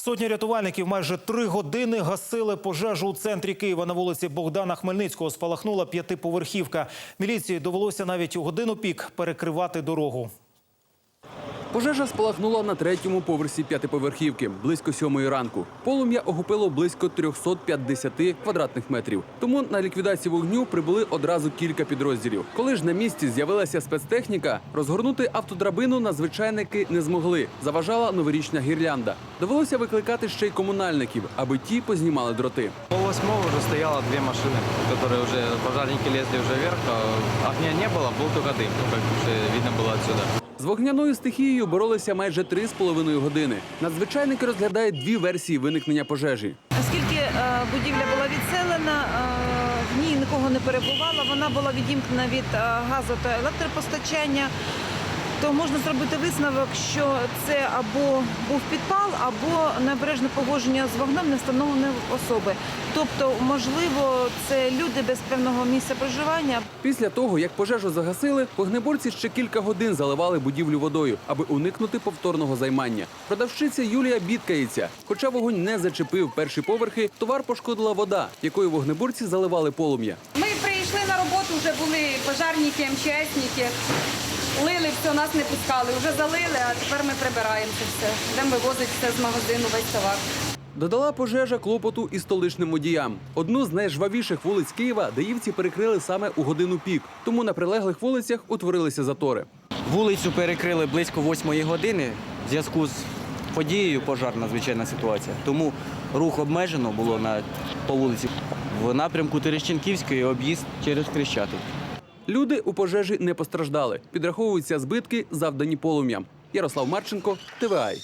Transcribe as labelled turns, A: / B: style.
A: Сотні рятувальників майже три години гасили пожежу у центрі Києва на вулиці Богдана Хмельницького. Спалахнула п'ятиповерхівка. Міліції довелося навіть у годину пік перекривати дорогу.
B: Пожежа спалахнула на третьому поверсі п'ятиповерхівки близько сьомої ранку. Полум'я охопило близько 350 квадратних метрів. Тому на ліквідацію вогню прибули одразу кілька підрозділів. Коли ж на місці з'явилася спецтехніка, розгорнути автодрабину надзвичайники не змогли. Заважала новорічна гірлянда. Довелося викликати ще й комунальників, аби ті познімали дроти.
C: Пол восьмого уже стояло две машины, которые уже, пожарники лезли уже вверх, а огня не было, был только дым, ну, как уже видно было отсюда.
B: З вогняною стихією боролися майже три з половиною години. Надзвичайники розглядають дві версії виникнення пожежі.
D: Оскільки е, будівля була відселена, е, в ній нікого не перебувало, вона була відімкнена від е, газу та електропостачання, то можна зробити висновок, що це або був підпал, або необережне погодження з вогнем не невстановленої особи. Тобто, можливо, це люди без певного місця проживання.
B: Після того, як пожежу загасили, вогнеборці ще кілька годин заливали будівлю водою, аби уникнути повторного займання. Продавщиця Юлія бідкається. Хоча вогонь не зачепив перші поверхи, товар пошкодила вода, якою вогнеборці заливали полум'я.
E: Ми прийшли на роботу, вже були пожарники, МЧСники. Лили все, нас не пускали. Вже залили, а тепер ми прибираємо це все. Йдемо вивозити все з магазину, весь товар.
B: Додала пожежа клопоту і столичним водіям. Одну з найжвавіших вулиць Києва даївці перекрили саме у годину пік. Тому на прилеглих вулицях утворилися затори.
F: Вулицю перекрили близько 8 години в зв'язку з подією пожарна звичайна ситуація. Тому рух обмежено було на по вулиці в напрямку Терещенківської об'їзд через Хрещатик.
B: Люди у пожежі не постраждали. Підраховуються збитки, завдані полум'ям. Ярослав Марченко, ТВАЙ.